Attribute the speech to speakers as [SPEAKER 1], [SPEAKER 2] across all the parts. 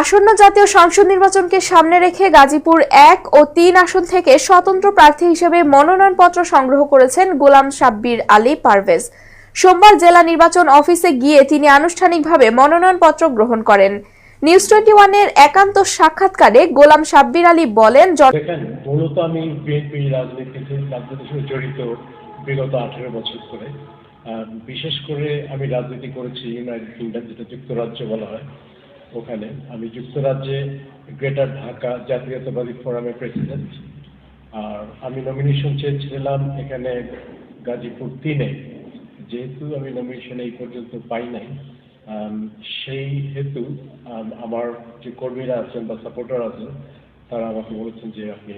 [SPEAKER 1] আসন্ন জাতীয় সংসদ নির্বাচনকে সামনে রেখে গাজীপুর এক ও তিন আসন থেকে স্বতন্ত্র প্রার্থী হিসেবে মনোনয়নপত্র সংগ্রহ করেছেন গোলাম সাব্বির আলী পারভেজ। সোমবার জেলা নির্বাচন অফিসে গিয়ে তিনি আনুষ্ঠানিকভাবে মনোনয়নপত্র গ্রহণ করেন। নিউজ টোয়েন্টি ওয়ানের একান্ত সাক্ষাৎকারে গোলাম সাব্বির আলী বলেন
[SPEAKER 2] মূলত আমি বিএনপি রাজনীতিতে জড়িত বিগত আঠেরো বছর আহ, বিশেষ করে আমি রাজনীতি করেছি ইউনাইটেড কিংডম যেটা যুক্তরাজ্য বলা হয়। ওখানে। আমি যুক্তরাজ্যে গ্রেটার ঢাকা জাতীয়তাবাদী ফোরামের প্রেসিডেন্ট। আর আমি নমিনেশন চেয়েছিলাম এখানে গাজীপুর তিনে। যেহেতু আমি নমিনেশন এই পর্যন্ত পাই নাই সেই হেতু আম, আমার যে কর্মীরা আছেন বা সাপোর্টার আছেন তারা আমাকে বলেছেন যে আপনি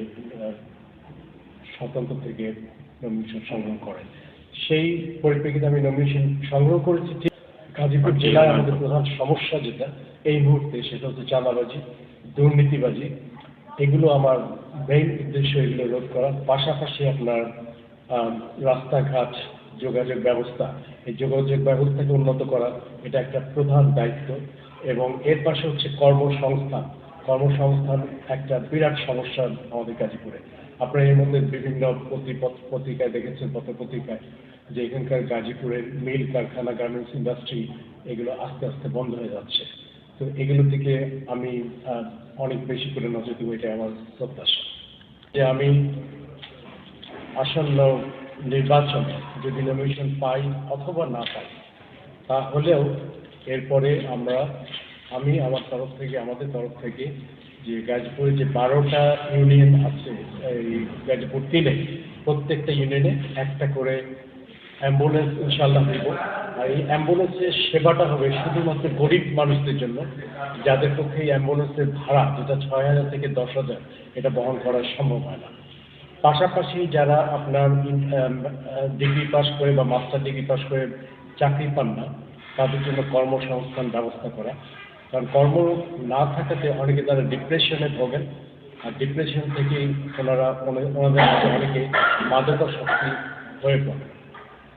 [SPEAKER 2] স্বতন্ত্র থেকে নমিনেশন সংগ্রহ করেন। সেই পরিপ্রেক্ষিতে আমি নমিনেশন সংগ্রহ করেছি গাজীপুর জেলায় আমাদের প্রধান সমস্যা যেটা এই মুহূর্তে সেটা হচ্ছে চাঁদাবাজি দুর্নীতিবাজি। এগুলো আমার মেইন উদ্দেশ্য এগুলো রোধ করা পাশাপাশি আপনার রাস্তাঘাট যোগাযোগ ব্যবস্থা। এই যোগাযোগ ব্যবস্থাকে উন্নত করা এটা একটা প্রধান দায়িত্ব। এবং এর পাশে হচ্ছে কর্মসংস্থান। কর্মসংস্থান একটা বিরাট সমস্যা আমাদের গাজীপুরে। আপনারা এর মধ্যে বিভিন্ন পত্রিকায় দেখেছেন পত্রপত্রিকায়। যে এখানকার গাজীপুরের মিল কারখানা গার্মেন্টস ইন্ডাস্ট্রি এগুলো আস্তে আস্তে বন্ধ হয়ে যাচ্ছে। তো এগুলো থেকে আমি অনেক বেশি করে নজর দেবো এটা আমার প্রত্যাশা। যে আমি আসন্ন নির্বাচনে যদি নমিনেশন পাই অথবা না পাই, তাহলেও এরপরে আমরা, আমি আমার তরফ থেকে, আমাদের তরফ থেকে যে গাজীপুরে যে বারোটা ইউনিয়ন আছে, এই গাজীপুর তিনে, প্রত্যেকটা ইউনিয়নে একটা করে অ্যাম্বুলেন্স ইনশাল্লাহ দেব। আর এই অ্যাম্বুলেন্সের সেবাটা হবে শুধুমাত্র গরিব মানুষদের জন্য, যাদের পক্ষে এই অ্যাম্বুলেন্সের ভাড়া, যেটা ছয় হাজার থেকে দশ হাজার, এটা বহন করা সম্ভব হয় না। পাশাপাশি যারা আপনার ডিগ্রি পাস করে বা মাস্টার ডিগ্রি পাস করে চাকরি পান না, তাদের জন্য কর্মসংস্থান ব্যবস্থা করা। কারণ কর্ম না থাকাতে অনেকে তারা ডিপ্রেশনে ভোগেন। আর ডিপ্রেশন থেকেই ওনারা ওনা- ওনাদের অনেকে মাদকাসক্তি হয়ে পড়ে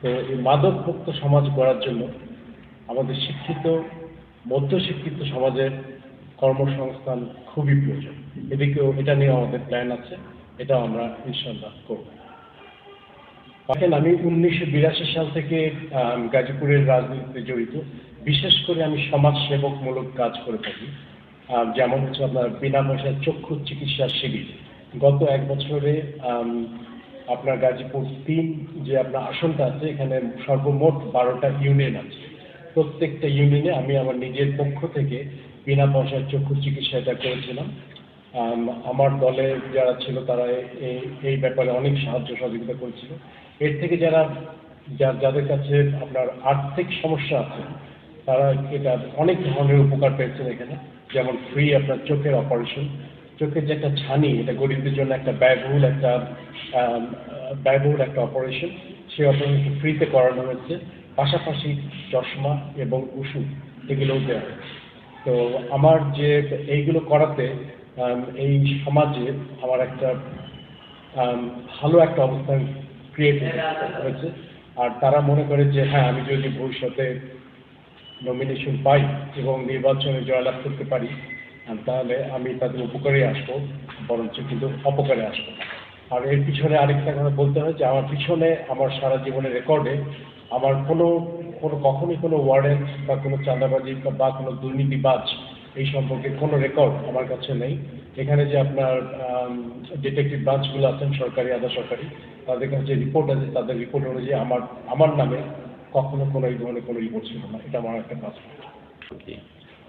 [SPEAKER 2] তো এই মাদক মুক্ত সমাজ গড়ার জন্য আমাদের শিক্ষিত, মধ্যশিক্ষিত সমাজের কর্মসংস্থান খুবই প্রয়োজন। এদিকেও এটা নিয়ে আমাদের প্ল্যান আছে এটা আমরা ইনশাল্লাহ করব। দেখেন আমি উনিশশো বিরাশি সাল থেকে গাজীপুরের রাজনীতিতে জড়িত। বিশেষ করে আমি সমাজ সেবকমূলক কাজ করে থাকি। যেমন হচ্ছে আপনার বিনা পয়সায় চক্ষু চিকিৎসা শিবির। গত এক বছরে আপনার গাজীপুর তিন যে আপনার আসনটা আছে এখানে সর্বমোট বারোটা ইউনিয়ন আছে। প্রত্যেকটা ইউনিয়নে আমি আমার নিজের পক্ষ থেকে বিনা পয়সার চক্ষু চিকিৎসা এটা করেছিলাম। আম, আমার দলে যারা ছিল তারা এই এই ব্যাপারে অনেক সাহায্য সহযোগিতা করেছিল। এর থেকে যারা যা- যাদের কাছে আপনার আর্থিক সমস্যা আছে তারা এটা অনেক ধরনের উপকার পেয়েছেন এখানে। যেমন ফ্রি আপনার চোখের অপারেশন চোখের যে একটা ছানি, এটা গরিবদের জন্য একটা ব্যয়বহুল একটা ব্যয়বহুল একটা অপারেশন সেই অপারেশন ফ্রিতে করানো হয়েছে। পাশাপাশি চশমা এবং ওষুধ এগুলোও দেওয়া হয়েছে। তো আমার যে এইগুলো করাতে এই সমাজে আমার একটা ভালো একটা অবস্থান ক্রিয়েট হয়েছে। আর তারা মনে করে যে হ্যাঁ আমি যদি ভবিষ্যতে নমিনেশন পাই এবং নির্বাচনে জয়লাভ করতে পারি তাহলে আমি তাদের উপকারে আসব, বরঞ্চ কিন্তু অপকারে আসব। আর এর পিছনে আরেকটা কথা বলতে হয় যে, আমার পিছনে আমার সারা জীবনের রেকর্ডে আমার কোনো কোনো, কখনই কোনো ওয়ারেন্ট বা কোনো চাঁদাবাজি বা- কোনো দুর্নীতিবাজ এই সম্পর্কে কোনো রেকর্ড আমার কাছে নেই। এখানে যে আপনার ডিটেকটিভ ব্রাঞ্চগুলো আছেন, সরকারি, আধা সরকারি, তাদের কাছে রিপোর্ট আছে, তাদের রিপোর্ট অনুযায়ী আমার আমার নামে কখনো কোনো এই ধরনের কোনো রিপোর্ট ছিল না। এটা আমার একটা কাজ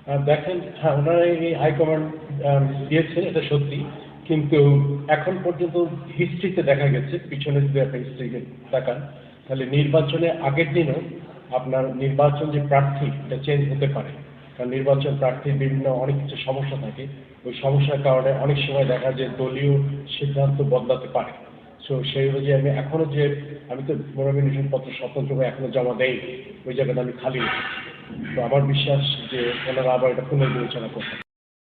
[SPEAKER 2] দেখেন হ্যাঁ ওনারা এই হাইকমান্ড দিয়েছে এটা সত্যি। কিন্তু এখন পর্যন্ত হিস্ট্রিতে দেখা গেছে, পিছনে যদি আপনি হিস্ট্রিকে তাকান, তাহলে নির্বাচনে আগের দিনও আপনার নির্বাচন যে প্রার্থী, এটা চেঞ্জ হতে পারে। কারণ নির্বাচন প্রার্থীর বিভিন্ন অনেক কিছু সমস্যা থাকে। ওই সমস্যার কারণে অনেক সময় দেখা যায় দলীয় সিদ্ধান্ত বদলাতে পারে। সো সেই অনুযায়ী আমি এখনও যে, আমি তো মনোনয়ন পত্র স্বতন্ত্রভাবে এখনও জমা দেই ওই জায়গাটা আমি খালি। তো আমার বিশ্বাস যে ওনারা আবার এটা পুনর্বিবেচনা করবেন।